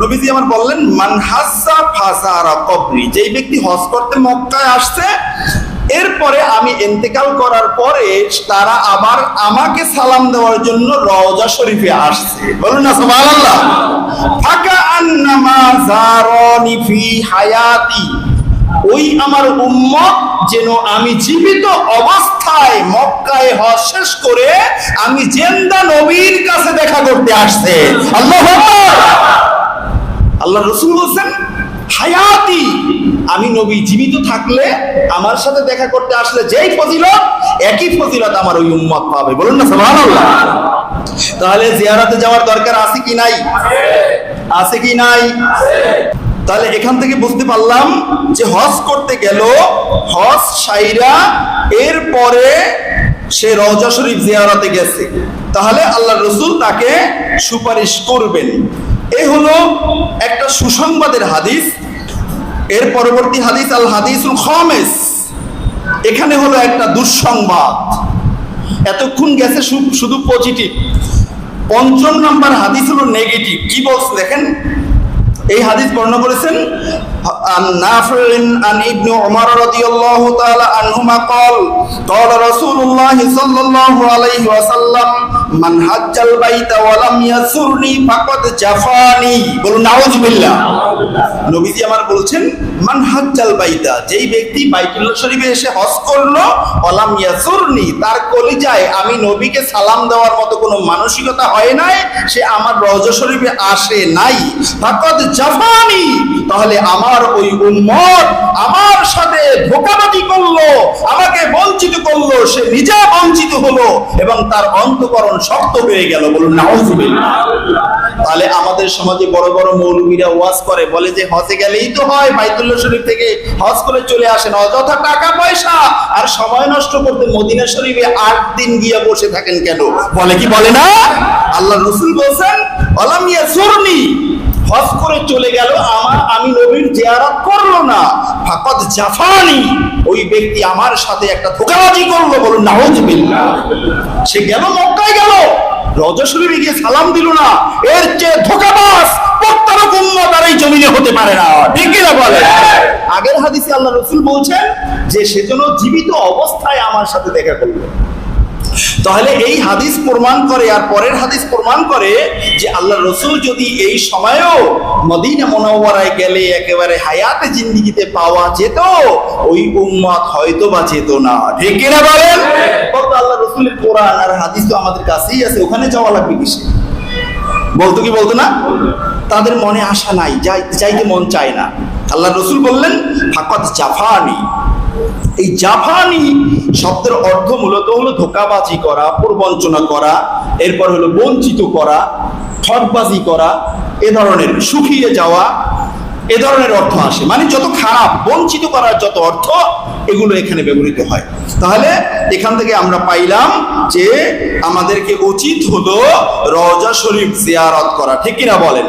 নবীজি আমার বললেন মানহাসা ফাসারা কবরি। যেই ব্যক্তি হজ করতে মক্কায় আসছে, এরপরে আমি ইন্তেকাল করার পরে তারা আবার আমাকে সালাম দেওয়ার জন্য রওজা শরীফে আসছে। বলুন না, সুবহানাল্লাহ। ফাকা আন্নামা জারানি ফি হায়াতি। ওই আমার উম্মত যেন আমি জীবিত অবস্থায় মক্কায় হজ শেষ করে আমি জেন্দা নবীর কাছে দেখা করতে আসছে। আল্লাহ আল্লাহ রসুল বলছেন, হায়াতি, আমি নবী, জীবিত থাকলে আমার সাথে দেখা করতে আসলে যেই ফজিলত, একই ফজিলত আমার ওই উম্মত পাবে। বলুন না, সুবহানাল্লাহ। তাহলে জিয়ারাতে যাওয়ার দরকার আছে কি নাই? আছে কি নাই? তাহলে এখান থেকে বুঝতে পারলাম যে হজ করতে গেল, হজ সাইরা এরপরে সে রওজা শরীফ জিয়ারাতে গেছে। তাহলে আল্লাহ রসুল তাকে সুপারিশ করবেন। এই হলো একটা সুসংবাদের হাদিস এর পরবর্তী হাদিস আল হাদিসুল খামেস এখানে হলো একটা দুঃসংবাদ এতক্ষণ গেছে শু- শুধু পজিটিভ পঞ্চম নাম্বার হাদিস হলো নেগেটিভ কি বলছে দেখেন এই হাদিস বর্ণনা করেছেন عن نافع عن ابن عمر رضي الله تعالى عنهما قال قال رسول الله صلى الله মান হাজ্জাল বাইতা ওয়া লাম ইয়াসুরনি ফাকাদ জাফানি। বলুন, নাউজুবিল্লাহ। নবীজি আমার বলছেন, মান হাজ্জাল বাইতা, যেই ব্যক্তি শরীফে এসে হজ করল, ওয়া লাম ইয়াসুরনি, তার কলিজায় আমি নবীকে সালাম দেওয়ার মতো কোনো মানসিকতা হয় নাই, সে আমার রওজা শরীফে আসে নাই। ফাকাদ জাফানি, তাহলে আমার ওই উম্মত আমার সাথে ধোকাবাজি করল, আমার বঞ্চিত হলো এবং তার অন্তকরণ শক্ত হয়ে গেল বলুন নাউজুবিল্লাহ তাহলে আমাদের সমাজে বড় বড় মৌলবীরা ওয়াজ করে, বলে যে হজে গেলেই তো হয়, বাইতুল্লাহ শরীফ থেকে হজ করে চলে আসেন, অযথা টাকা পয়সা। আর সময় নষ্ট করতে মদিনা শরীফে আট দিন গিয়ে বসে থাকেন কেন? বলে কি বলে না? আল্লাহ রসুল বলছেন অলামিয়া সুরনি হজ করে চলে গেল আমার আমি নবীর জিয়ারত করল না। ফাকত জাফানি। ওই ব্যক্তি আমার সাথে একটা ধোকাবাজি করল বলুন, নাউজুবিল্লাহ। সে গেল, মক্কায় গেল। রজা গিয়ে সালাম দিল না। এর চেয়ে ধোকাবাজ প্রত্যেক উম্মত আর এই জমিনে হতে পারে না। বলে আগের হাদিসে আল্লাহ রসুল বলছেন যে সেজন্য জীবিত অবস্থায় আমার সাথে দেখা করল। তাহলে এই হাদিস প্রমাণ করে আর পরের হাদিস প্রমাণ করে যে আল্লাহ রসুল যদি এই সময়েও মদিনা মনোবরায় গেলে একেবারে হায়াতে জিন্দিগিতে পাওয়া যেত, ওই উম্মত হয়তো বা যেত না। ঠিক কিনা বলেন? বলতো আল্লাহ রসুলের কোরআন আর হাদিস তো আমাদের কাছেই আছে, ওখানে যাওয়া লাগবে কিসে? বলতো কি বলতো না? তাদের মনে আশা নাই, যাই চাইতে মন চায় না। আল্লাহ রসুল বললেন ফাকত জাফানি। এই জাফানি শব্দের অর্থ মূলত হলো ধোকাবাজি করা, প্রবঞ্চনা করা, এরপর হলো বঞ্চিত করা ঠকবাজি করা, এ ধরনের শুকিয়ে যাওয়া, এ ধরনের অর্থ আসে। মানে যত খারাপ, বঞ্চিত করার যত অর্থ, এগুলো এখানে ব্যবহৃত হয়। তাহলে এখান থেকে আমরা পাইলাম যে আমাদেরকে উচিত হলো রজা শরীফ জিয়ারত করা। ঠিক কিনা বলেন?